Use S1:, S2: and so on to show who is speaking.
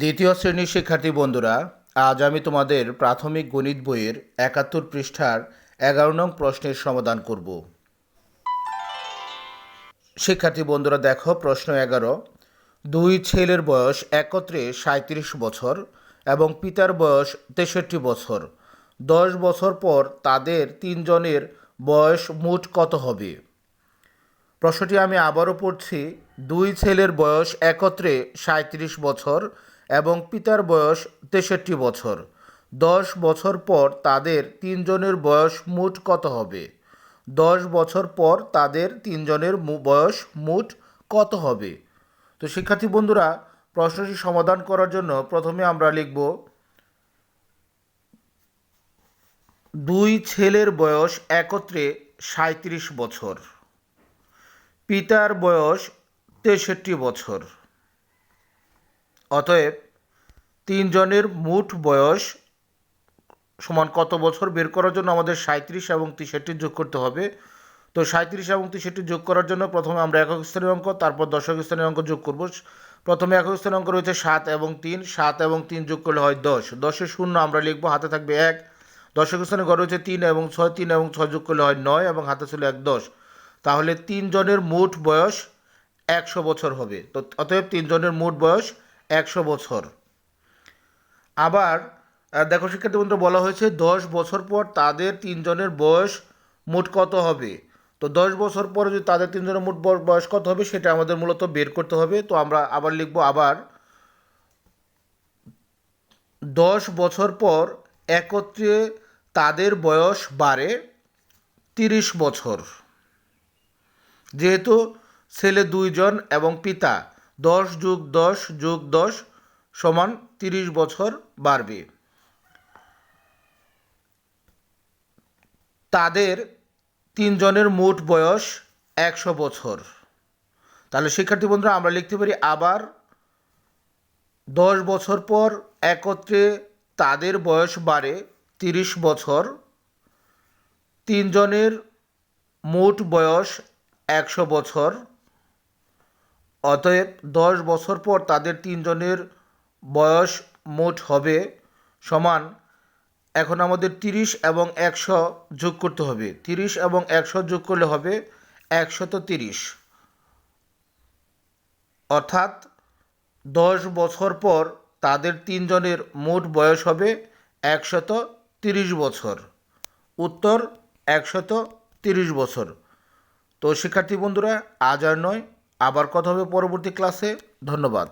S1: দ্বিতীয় শ্রেণির শিক্ষার্থী বন্ধুরা, আজ আমি তোমাদের প্রাথমিক গণিত বইয়ের একাত্তর পৃষ্ঠার এগারো নং প্রশ্নের সমাধান করব। শিক্ষার্থী বন্ধুরা, দেখো প্রশ্ন এগারো। দুই ছেলের বয়স একত্রে সাঁত্রিশ বছর এবং পিতার বয়স তেষট্টি বছর। দশ বছর পর তাদের তিনজনের বয়স মোট কত হবে? প্রশ্নটি আমি আবারও পড়ছি। দুই ছেলের বয়স একত্রে সাঁত্রিশ বছর এবং পিতার বয়স তেষট্টি বছর। দশ বছর পর তাদের তিনজনের বয়স মোট কত হবে? দশ বছর পর তাদের তিনজনের বয়স মোট কত হবে? তো শিক্ষার্থী বন্ধুরা, প্রশ্নটি সমাধান করার জন্য প্রথমে আমরা লিখব, দুই ছেলের বয়স একত্রে সাঁত্রিশ বছর, পিতার বয়স তেষট্টি বছর। অতএব তিনজনের মোট বয়স সমান কত বছর? বের করার জন্য আমাদের সাঁত্রিশ এবং তেষট্টি যোগ করতে হবে। তো সাঁত্রিশ এবং তেষট্টি যোগ করার জন্য প্রথমে আমরা একক স্থানের অঙ্ক, তারপর দশক স্থানের অঙ্ক যোগ করব। প্রথমে একক স্থানের অঙ্ক রয়েছে সাত এবং তিন। সাত এবং তিন যোগ করলে হয় দশ। দশের শূন্য আমরা লিখব, হাতে থাকবে এক। দশক স্থানে ঘর রয়েছে তিন এবং ছয়। তিন এবং ছয় যোগ করলে হয় নয় এবং হাতে ছিল এক দশ। তাহলে তিনজনের মোট বয়স একশো বছর হবে। তো অতএব তিনজনের মোট বয়স একশো বছর। আবার দেখো শিক্ষার্থী বন্ধু বলা হয়েছে দশ বছর পর তাদের তিনজনের বয়স মোট কত হবে? তো দশ বছর পরে যদি তাদের তিনজনের মোট বয়স কত হবে সেটা আমাদের মূলত বের করতে হবে। তো আমরা আবার লিখব আবার, দশ বছর পর একত্রে তাদের বয়স বাড়ে তিরিশ বছর। যেহেতু ছেলে দুইজন এবং পিতা, দশ যুগ দশ যুগ দশ সমান তিরিশ বছর বাড়বে। তাদের তিনজনের মোট বয়স একশো বছর। তাহলে শিক্ষার্থী বন্ধুরা, আমরা লিখতে পারি আবার দশ বছর পর একত্রে তাদের বয়স বাড়ে তিরিশ বছর, তিনজনের মোট বয়স একশো বছর। অতএব দশ বছর পর তাদের তিনজনের বয়স মোট হবে সমান এখন আমাদের তিরিশ এবং একশো যোগ করতে হবে। তিরিশ এবং একশো যোগ করলে হবে একশত তিরিশ। অর্থাৎ দশ বছর পর তাদের তিনজনের মোট বয়স হবে একশত তিরিশ বছর। উত্তর, একশত তিরিশ বছর। তো শিক্ষার্থী বন্ধুরা, আজ আর নয়। আবার কথা হবে পরবর্তী ক্লাসে। ধন্যবাদ।